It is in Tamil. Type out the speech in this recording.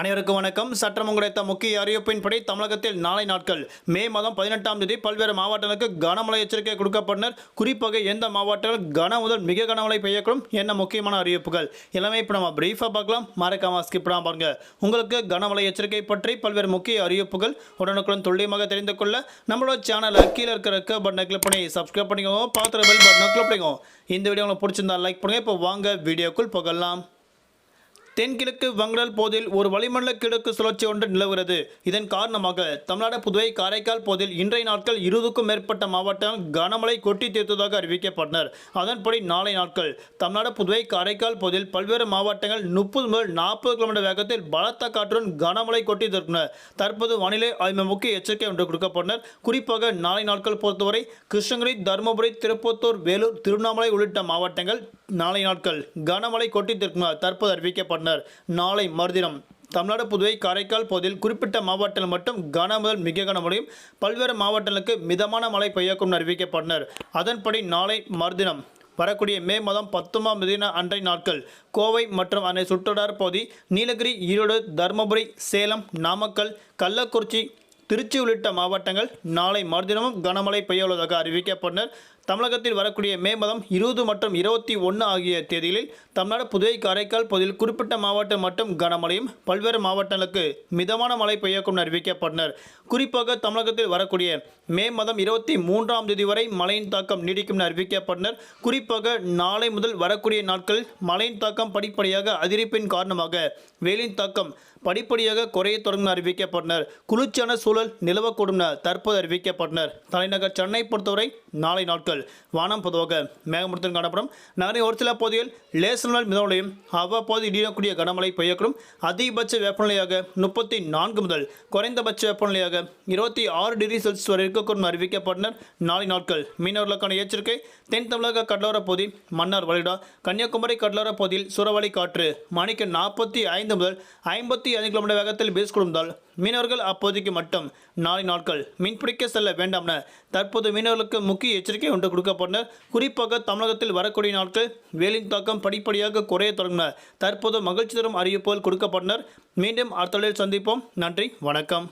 அனைவருக்கும் வணக்கம். சட்டம் கிடைத்த முக்கிய அறிவிப்பின்படி தமிழகத்தில் நாளை நாட்கள் மே மாதம் பதினெட்டாம் தேதி பல்வேறு மாவட்டங்களுக்கு கனமழை எச்சரிக்கை கொடுக்கப்பட்டனர். குறிப்பாக எந்த மாவட்டங்கள் கன முதல் மிக கனமழை பெய்யக்கூடும் என்ன முக்கியமான அறிவிப்புகள் எல்லாமே இப்போ நம்ம பிரீஃபாக பார்க்கலாம். மறக்காம ஸ்கிப் பாருங்க. உங்களுக்கு கனமழை எச்சரிக்கை பற்றி பல்வேறு முக்கிய அறிவிப்புகள் உடனுக்குடன் துல்லியமாக தெரிந்து கொள்ள நம்மளோட சேனலில் கீழே இருக்கிற ரெக்க பட்டனை கிளிக் பண்ணி சப்ஸ்கிரைப் பண்ணிக்கோங்க. பார்த்துற பெல் பட்டனை கிளிக் பண்ணிக்கோங்க. இந்த வீடியோ உங்களுக்கு பிடிச்சிருந்தா லைக் பண்ணுங்கள் இப்போ வாங்க வீடியோக்குள் போகலாம். தென்கிழக்கு வங்கடல் போதில் ஒரு வளிமண்டல கிழக்கு சுழற்சி ஒன்று நிலவுகிறது. இதன் காரணமாக தமிழ்நாடு புதுவை காரைக்கால் போதில் இன்றைய நாட்கள் இருபதுக்கும் மேற்பட்ட மாவட்டம் கனமழை கொட்டி தீர்த்ததாக அறிவிக்கப்பட்டனர். அதன்படி நாளை நாட்கள் தமிழ்நாடு புதுவை காரைக்கால் போதில் பல்வேறு மாவட்டங்கள் முப்பது முதல் நாற்பது கிலோமீட்டர் வேகத்தில் பலத்த காற்றுடன் கனமழை கொட்டி தீர்த்தனர். தற்போது வானிலை ஆய்வு முக்கிய எச்சரிக்கை ஒன்று கொடுக்கப்பட்டனர். குறிப்பாக நாளை நாட்கள் பொறுத்தவரை கிருஷ்ணகிரி தருமபுரி திருப்பத்தூர் வேலூர் திருவண்ணாமலை உள்ளிட்ட மாவட்டங்கள் நாளை நாட்கள் கனமழை கொட்டி தீர்க்கினார் தற்போது அறிவிக்கப்பட்டனர் நாளை மறுதினம் தமிழ்நாடு புதுவை காரைக்கால் பகுதியில் குறிப்பிட்ட மாவட்டங்கள் மட்டும் கன முதல் மிக கனமழையும் பல்வேறு மாவட்டங்களுக்கு மிதமான மழை பெய்யக்கும் அறிவிக்கப்பட்டனர். அதன்படி நாளை மறுதினம் வரக்கூடிய மே மாதம் பத்தொன்பதாம் தேதி அன்றைய நாட்கள் கோவை மற்றும் அதனை சுற்றுவட்டார பகுதி நீலகிரி ஈரோடு தருமபுரி சேலம் நாமக்கல் கள்ளக்குறிச்சி திருச்சி உள்ளிட்ட மாவட்டங்கள் நாளை மறுதினமும் கனமழை பெய்ய உள்ளதாக அறிவிக்கப்பட்டனர். தமிழகத்தில் வரக்கூடிய மே மாதம் இருபது மற்றும் இருபத்தி ஒன்று ஆகிய தேதிகளில் தமிழ்நாடு புதுவை காரைக்கால் பகுதியில் குறிப்பிட்ட மாவட்டம் மட்டும் கனமழையும் பல்வேறு மாவட்டங்களுக்கு மிதமான மழை பெய்யக்கும் அறிவிக்கப்பட்டனர். குறிப்பாக தமிழகத்தில் வரக்கூடிய மே மாதம் இருபத்தி மூன்றாம் தேதி வரை மழையின் தாக்கம் நீடிக்கும் என அறிவிக்கப்பட்டனர். குறிப்பாக நாளை முதல் வரக்கூடிய நாட்கள் மழையின் தாக்கம் படிப்படியாக அதிகரிப்பின் காரணமாக வெயிலின் தாக்கம் படிப்படியாக குறைய தொடங்கும் அறிவிக்கப்பட்டனர். குளிர்ச்சியான சூழல் நிலவக்கூடும் என தற்போது அறிவிக்கப்பட்டனர். தலைநகர் சென்னை பொறுத்தவரை நாளை நாட்கள் வானம் பொதுவாக மேகமூட்டத்துடன் காணப்படும். நகரின் ஒரு சில பகுதியில் லேசனால் நாள் மிதமலையும் அவ்வப்போது இடியக்கூடிய கனமழை பெய்யக்கூடும். அதிகபட்ச வெப்பநிலையாக முப்பத்தி நான்கு முதல் குறைந்தபட்ச வெப்பநிலையாக இருபத்தி ஆறு டிகிரி செல்சியஸ் வரை இருக்கக்கூடும் அறிவிக்கப்பட்டனர். நாளை நாட்கள் மீனவர்களுக்கான எச்சரிக்கை. தென் தமிழக கடலோர பகுதி மன்னார் வளைடா கன்னியாகுமரி கடலோர பகுதியில் சூறாவளி காற்று மணிக்கு நாற்பத்தி ஐந்து முதல் ஐம்பத்தி ஐந்து கிலோமீட்டர் வேகத்தில் வீசிக்கொடுந்தால் மீனவர்கள் அப்போதைக்கு மட்டும் நாளை நாட்கள் மீன்பிடிக்க செல்ல வேண்டாம் என தற்போது மீனவர்களுக்கு முக்கிய எச்சரிக்கை ஒன்று கொடுக்கப்பட்டனர் குறிப்பாக தமிழகத்தில் வரக்கூடிய நாட்கள் வேலின் தாக்கம் படிப்படியாக குறைய தொடங்கின. தற்போது மகிழ்ச்சி தரும் அறிவிப்புகள் கொடுக்கப்பட்டனர். மீண்டும் அடுத்த சந்திப்போம். நன்றி. வணக்கம்.